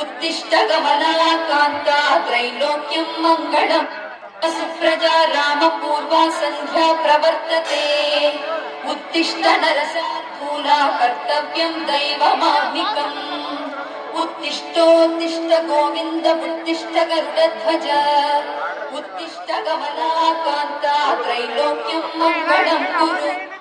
ఉత్తిష్ట గమనా కాంత త్రైలోక్యం మంగళం. సుప్రజా రామ పూర్వా సంధ్యా ప్రవర్తతే. ఉత్తిష్ట నరసార్థూల కర్తవ్యం దైవమాత్మికం. ఉత్తిష్టోత్తిష్ట గోవింద ఉత్తిష్ట గరుడధ్వజ ఉత్తిష్ట గమనా త్రైలోక్యం మంగళం కురు.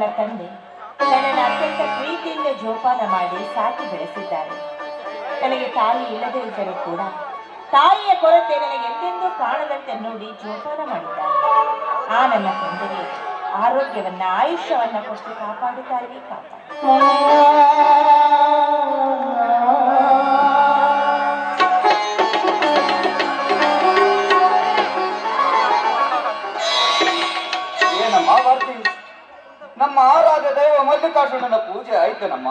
ನನ್ನ ತಂದೆ ನನ್ನನ್ನು ಅತ್ಯಂತ ಪ್ರೀತಿಯಿಂದ ಜೋಪಾನ ಮಾಡಿ ಸಾಕಿ ಬೆಳೆಸಿದ್ದಾರೆ. ನನಗೆ ತಾಯಿ ಇಲ್ಲದೇ ಇದ್ದರೂ ಕೂಡ ತಾಯಿಯ ಕೊರತೆ ನನಗೆ ಎಂದೆಂದೂ ಕಾಣದಂತೆ ನೋಡಿ ಜೋಪಾನ ಮಾಡಿದ್ದಾರೆ. ಆ ನನ್ನ ತಂದೆಗೆ ಆರೋಗ್ಯವನ್ನ, ಆಯುಷ್ಯವನ್ನ ಕೊಟ್ಟು ಕಾಪಾಡುತ್ತಾರೆ ಕಾಪಾಡ ನಮ್ಮ ಆರಾಧ ದೈವ ಮಲ್ಲಿಕಾರ್ಜುನನ ಪೂಜೆ ಆಯ್ತೇನಮ್ಮ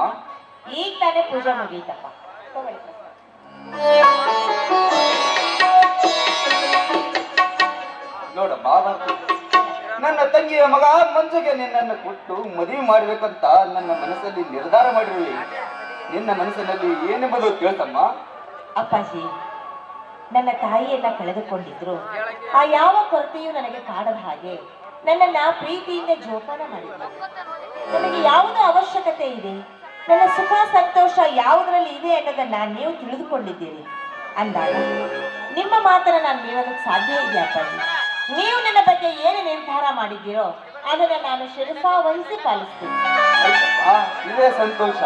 ಈಗ ತಾನೇ ಪೂಜೆ ಮುಗೀತಪ್ಪ ತಗೊಳ್ಳಿ. ಬಾಬಾ ನನ್ನ ತಂಗಿಯ ಮಗ ಮಂಜುಗೆ ನಿನ್ನನ್ನು ಕೊಟ್ಟು ಮದುವೆ ಮಾಡ್ಬೇಕಂತ ನನ್ನ ಮನಸ್ಸಲ್ಲಿ ನಿರ್ಧಾರ ಮಾಡಿರಲಿ. ನಿನ್ನ ಮನಸ್ಸಿನಲ್ಲಿ ಏನೆಂಬುದು ಕೇಳ್ತಮ್ಮ. ಅಪ್ಪಾಜಿ ನನ್ನ ತಾಯಿಯನ್ನ ಕಳೆದುಕೊಂಡಿದ್ರು. ಆ ಯಾವ ಕೊರತೆಯೂ ನನಗೆ ಕಾಡದ ಹಾಗೆ. ನನ್ನನ್ನ ಪ್ರೀತಿಯಿಂದ ಜೋಪಾನ ಮಾಡಿ ನನಗೆ ಯಾವುದು ಅವಶ್ಯಕತೆ ಇದೆ? ನನ್ನ ಸುಖ ಸಂತೋಷ ಯಾವುದರಲ್ಲಿ ಇದೆ ಅನ್ನೋದನ್ನ ನೀವು ತಿಳಿದುಕೊಂಡಿದ್ದೀರಿ. ಅಂದಾಗ ನಿಮ್ಮ ಮಾತನ್ನ ನಾನು ಮೀರೋದಕ್ಕೆ ಸಾಧ್ಯ ಇದೆ ಅಪ್ಪಾಜಿ? ನೀವು ನನ್ನ ಬಗ್ಗೆ ಏನು ನಿರ್ಧಾರ ಮಾಡಿದ್ದೀರೋ ಅದನ್ನ ನಾನು ಶಿರಸ ವಹಿಸಿ ಪಾಲಿಸ್ತೀನಿ. ಸಂತೋಷ.